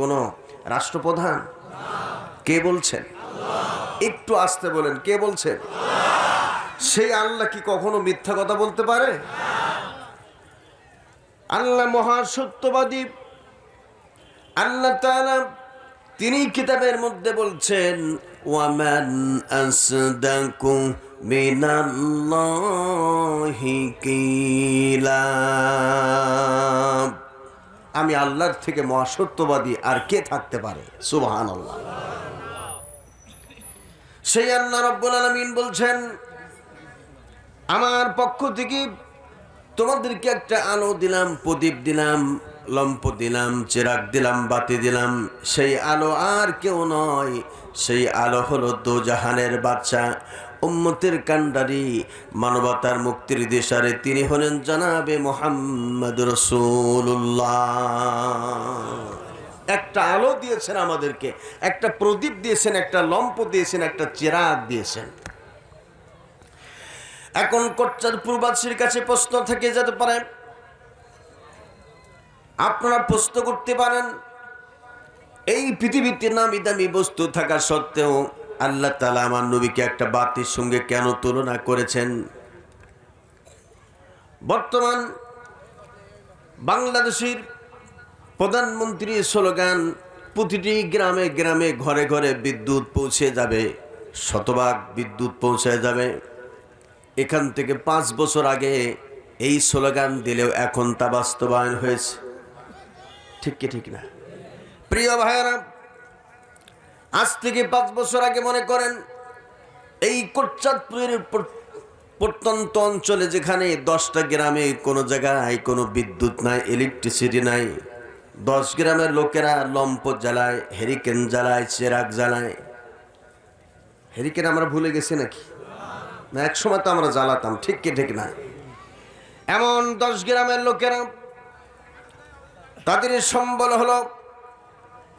কোন রাষ্ট্রপ্রধান? কে বলছেন? একটু আসতে বলেন, কে বলছেন? সেই আল্লাহ কি কখনো মিথ্যা কথা বলতে পারে? আল্লাহ মহাসত্যবাদী। আল্লাহ তিনি কিতাবের মধ্যে বলছেন, ওয়ামান কিলা। আমি আল্লাহর থেকে মহাসত্যবাদী আর কে থাকতে পারে? সুবহানাল্লাহ। সেই আল্লাহ রব্বুল আলামিন বলছেন, আমার পক্ষ থেকে তোমাদেরকে একটা আলো দিলাম, প্রদীপ দিলাম লম্প দিলাম চেরাক দিলাম, বাতি দিলাম। সেই আলো আর কেউ নয়, সেই আলো হলো দো জাহানের বাচ্চা উম্মতের কান্ডারি মানবতার মুক্তির দিশারে তিনি হলেন জানাবে মোহাম্মদ রসুল্লাহ একটা আলো দিয়েছেন আমাদেরকে, একটা প্রদীপ দিয়েছেন, একটা লম্প দিয়েছেন, একটা চেরাগ দিয়েছেন। এখন কোচ্চার পূর্বাসীর কাছে প্রশ্ন থেকে যেতে পারে আপনারা প্রশ্ন করতে পারেন, এই পৃথিবীতে নামি দামি বস্তু থাকা সত্ত্বেও আল্লাহ তালা আমার নবীকে একটা বাতির সঙ্গে কেন তুলনা করেছেন? বর্তমান বাংলাদেশের প্রধানমন্ত্রী স্লোগান, প্রতিটি গ্রামে গ্রামে ঘরে ঘরে বিদ্যুৎ পৌঁছে যাবে, শতভাগ বিদ্যুৎ পৌঁছে যাবে। এখান থেকে পাঁচ বছর আগে এই স্লোগান দিলেও এখন তা বাস্তবায়ন হয়েছে। ঠিক কি, ঠিক না? প্রিয় ভাইয়েরা, আজ থেকে পাঁচ বছর আগে মনে করেন, এই কোটচাঁদপুরের প্র- প্রত্যন্ত অঞ্চলে যেখানে দশটা গ্রামে কোনো জায়গায় কোনো বিদ্যুৎ নাই ইলেকট্রিসিটি নাই, দশ গ্রামের লোকেরা লম্প জ্বালায় হেরিকেন জ্বালায় চেরাক জ্বালায়। হেরিকেন আমরা ভুলে গেছি নাকি? না, এক সময় তো আমরা জ্বালাতাম, ঠিক কি, ঠিক না? এমন দশ গ্রামের লোকেরা তাদের সম্বল হলো